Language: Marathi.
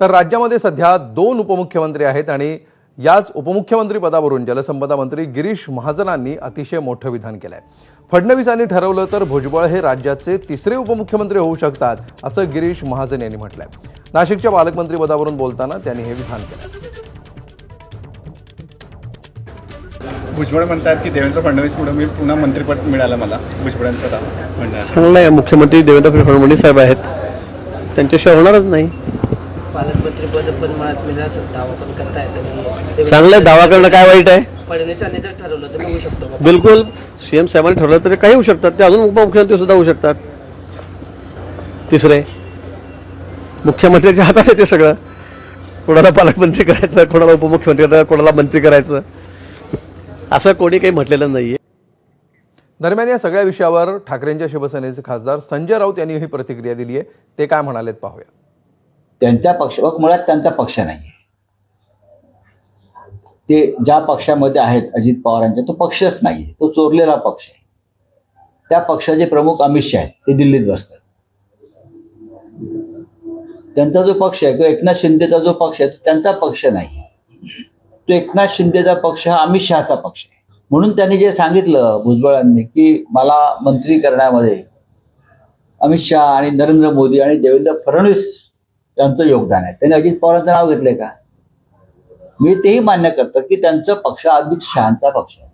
तर राज्यामध्ये सध्या दोन उपमुख्यमंत्री आहेत आणि याच उपमुख्यमंत्री पदावरून जलसंपदा मंत्री गिरीश महाजनांनी अतिशय मोठं विधान केलंय. फडणवीसांनी ठरवलं तर भुजबळ हे राज्याचे तिसरे उपमुख्यमंत्री होऊ शकतात असं गिरीश महाजन यांनी म्हटलंय. नाशिकच्या पालकमंत्री पदावरून बोलताना त्यांनी हे विधान केलं भुजबळ म्हणतात की देवेंद्र फडणवीसमुळे मी पुन्हा मंत्रिपद मिळालं मला भुजबळांचं नाव. म्हणणार चांगलं आहे मुख्यमंत्री देवेंद्र फडणवीस साहेब आहेत. त्यांच्याशिवाय होणारच नाही. पालकमंत्रीपद पण मला मिळणार दावा पण करतायत आणि चांगलं दावा करणं काय वाईट आहे? फडणवीसांनी जर ठरवलं तर होऊ शकतो. बिलकुल सीएम साहेबांनी ठरवलं तरी काही होऊ शकतात. ते अजून उपमुख्यमंत्री सुद्धा होऊ शकतात. तिसरे मुख्यमंत्र्याच्या हातात आहे ते सगळं. कोणाला पालकमंत्री करायचं कोणाला उपमुख्यमंत्री करायचं कोणाला मंत्री करायचं. असं कोणी काही म्हटलेलं नाहीये. दरम्यान या सगळ्या विषयावर ठाकरेंच्या शिवसेनेचे खासदार संजय राऊत यांनी ही प्रतिक्रिया दिली आहे ते काय म्हणालेत पाहूया. त्यांच्या पक्ष मग मुळात त्यांचा पक्ष नाही. ते ज्या पक्षामध्ये आहेत अजित पवारांच्या तो पक्षच नाही. तो चोरलेला पक्ष आहे. त्या पक्षाचे प्रमुख अमित शहा आहेत. ते दिल्लीत बसतात. त्यांचा जो पक्ष आहे किंवा एकनाथ शिंदेचा जो पक्ष आहे तो त्यांचा पक्ष नाही. तो एकनाथ शिंदेचा पक्ष हा अमित शहाचा पक्ष आहे. म्हणून त्यांनी जे सांगितलं भुजबळांनी की मला मंत्री करण्यामध्ये अमित शहा आणि नरेंद्र मोदी आणि देवेंद्र फडणवीस त्यांचं योगदान आहे. त्यांनी अजित पवारांचं नाव घेतलंय का? मी तेही मान्य करतो की त्यांचं पक्ष अमित शहाचा पक्ष आहे.